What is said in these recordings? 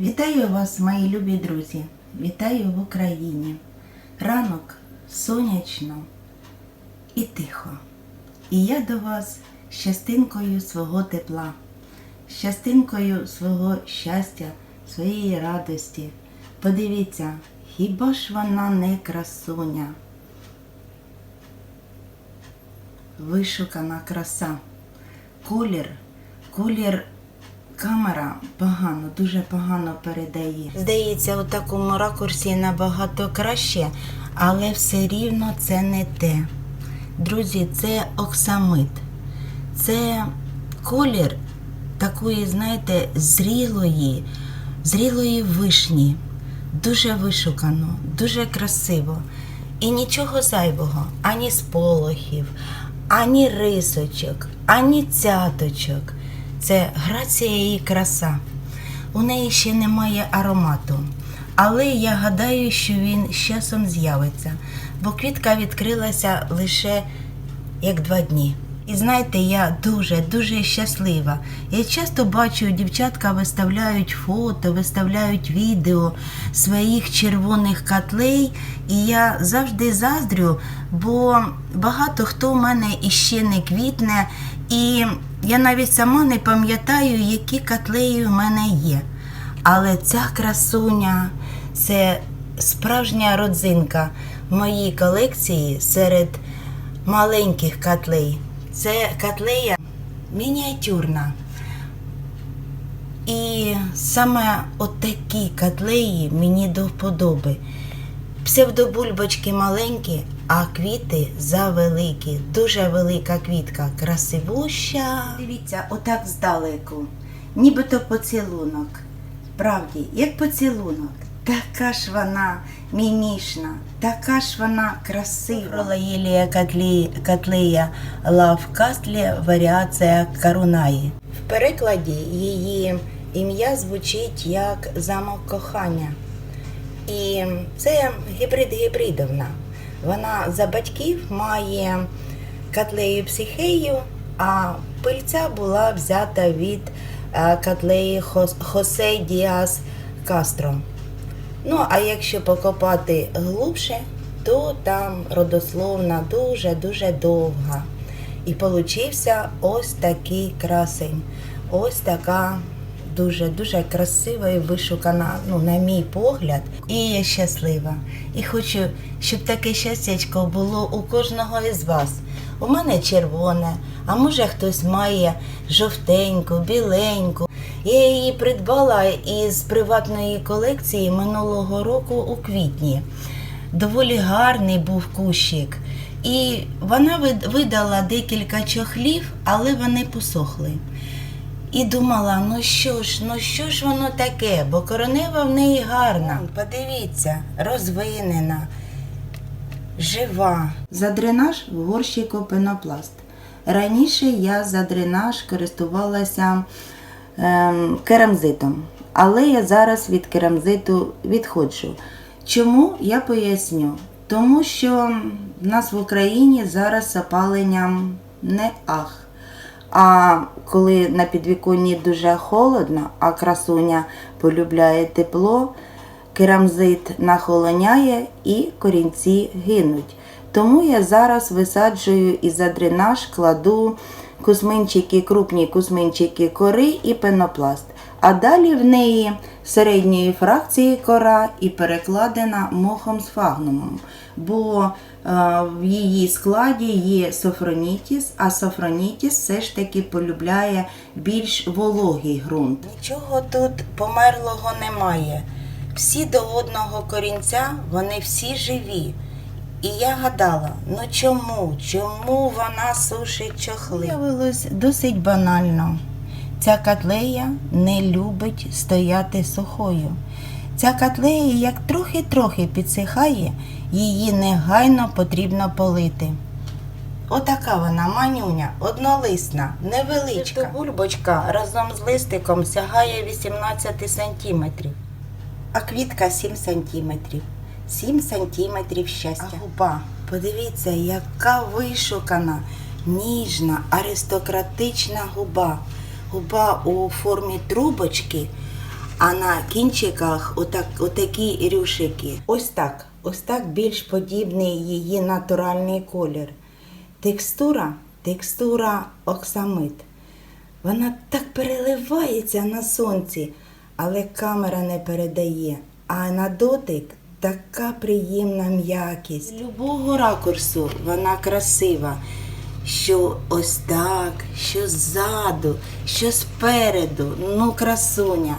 Вітаю вас, мої любі друзі! Вітаю в Україні. Ранок сонячно і тихо. І я до вас з частинкою свого тепла, з частинкою свого щастя, своєї радості. Подивіться, хіба ж вона не красуня? Вишукана краса. Колір, колір камера погано, дуже погано передає. Здається, у такому ракурсі набагато краще, але все рівно це не те. Друзі, це оксамит. Це колір такої, знаєте, зрілої, зрілої вишні. Дуже вишукано, дуже красиво. І нічого зайвого, ані сполохів, ані рисочок, ані цяточок. Це грація і краса. У неї ще немає аромату. Але я гадаю, що він з часом з'явиться, бо квітка відкрилася лише як два дні. І знаєте, я дуже дуже щаслива. Я часто бачу, дівчатка виставляють фото, виставляють відео своїх червоних котлей, і я завжди заздрю, бо багато хто в мене іще не квітне, і я навіть сама не пам'ятаю, які котлеї в мене є. Але ця красуня це справжня родзинка моїй колекції серед маленьких котлей. Це котлея мініатюрна. І саме отакі котлеї мені до вподоби. Псевдобульбочки маленькі, а квіти завеликі. Дуже велика квітка, красивуща. Дивіться, отак здалеку. Нібито поцілунок. Справді, як поцілунок. Така ж вона мімішна, така ж вона красива. Ролаїлія котлі, котлея Лав Кастлі варіація Карунаї. В перекладі її ім'я звучить як замок кохання. І це гібрид гібридовна. Вона за батьків має котлею психею, а пильця була взята від е, котлеї Хос- Хосе Діас Кастро. Ну, а якщо покопати глубше, то там родословна дуже-дуже довга. І получився ось такий красень. Ось така дуже-дуже красива і вишукана, ну, на мій погляд. І я щаслива. І хочу, щоб таке щастячко було у кожного із вас. У мене червоне, а може хтось має жовтеньку, біленьку. Я її придбала із приватної колекції минулого року у квітні. Доволі гарний був кущик. І вона видала декілька чохлів, але вони посохли. І думала, ну що ж, ну що ж воно таке, бо коронева в неї гарна. Подивіться, розвинена, жива. За дренаж в горщику пенопласт. Раніше я за дренаж користувалася ем, керамзитом, але я зараз від керамзиту відходжу. Чому я поясню? Тому що в нас в Україні зараз опаленням не ах. А коли на підвіконні дуже холодно, а красуня полюбляє тепло, керамзит нахолоняє і корінці гинуть. Тому я зараз висаджую і за дренаж кладу кузьминчики, крупні кузьминчики кори і пенопласт. А далі в неї середньої фракції кора і перекладена мохом з фагнумом. Бо е, в її складі є софронітіс, а софронітіс все ж таки полюбляє більш вологий ґрунт. Нічого тут померлого немає. Всі до одного корінця, вони всі живі. І я гадала, ну чому, чому вона сушить чохли? Виявилось досить банально. Ця котлея не любить стояти сухою. Ця котлея, як трохи-трохи підсихає, її негайно потрібно полити. Отака вона манюня, однолисна, невеличка. Бульбочка разом з листиком сягає 18 сантиметрів, а квітка 7 сантиметрів. 7 сантиметрів щастя. А губа, подивіться, яка вишукана, ніжна, аристократична губа. Губа у формі трубочки, а на кінчиках отак, отакі рюшики. Ось так. Ось так більш подібний її натуральний колір. Текстура, текстура оксамит. Вона так переливається на сонці, але камера не передає. А на дотик така приємна м'якість. З любого ракурсу вона красива. Що ось так, що ззаду, що спереду, ну красуня.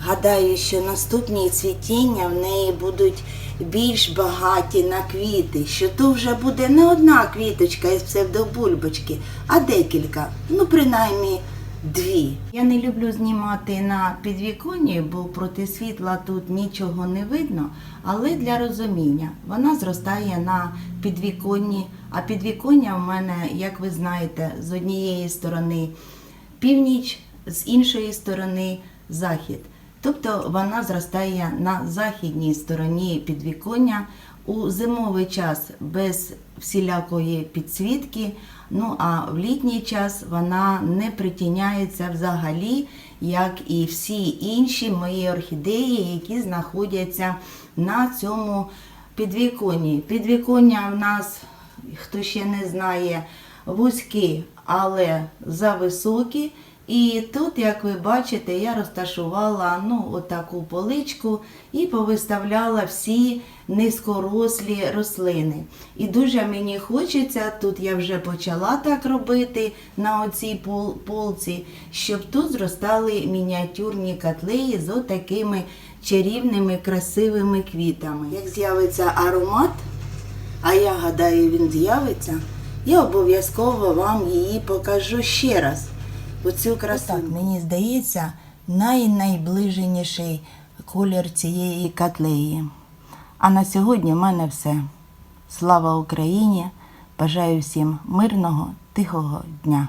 Гадаю, що наступні цвітіння в неї будуть більш багаті на квіти, що то вже буде не одна квіточка із псевдобульбочки, а декілька, ну принаймні дві. Я не люблю знімати на підвіконні, бо проти світла тут нічого не видно, але для розуміння вона зростає на підвіконні, а підвіконня в мене, як ви знаєте, з однієї сторони північ, з іншої сторони захід. Тобто вона зростає на західній стороні підвіконня у зимовий час без всілякої підсвітки. Ну а в літній час вона не притіняється взагалі, як і всі інші мої орхідеї, які знаходяться на цьому підвіконні. Підвіконня в нас, хто ще не знає, вузькі, але зависокі. І тут, як ви бачите, я розташувала ну, отаку поличку і повиставляла всі низькорослі рослини. І дуже мені хочеться, тут я вже почала так робити на оцій пол- полці, щоб тут зростали мініатюрні котлеї з отакими чарівними красивими квітами. Як з'явиться аромат, а я гадаю, він з'явиться, я обов'язково вам її покажу ще раз. Оцю красу. Так, мені здається, найнайближеніший колір цієї котлеї. А на сьогодні в мене все. Слава Україні! Бажаю всім мирного, тихого дня!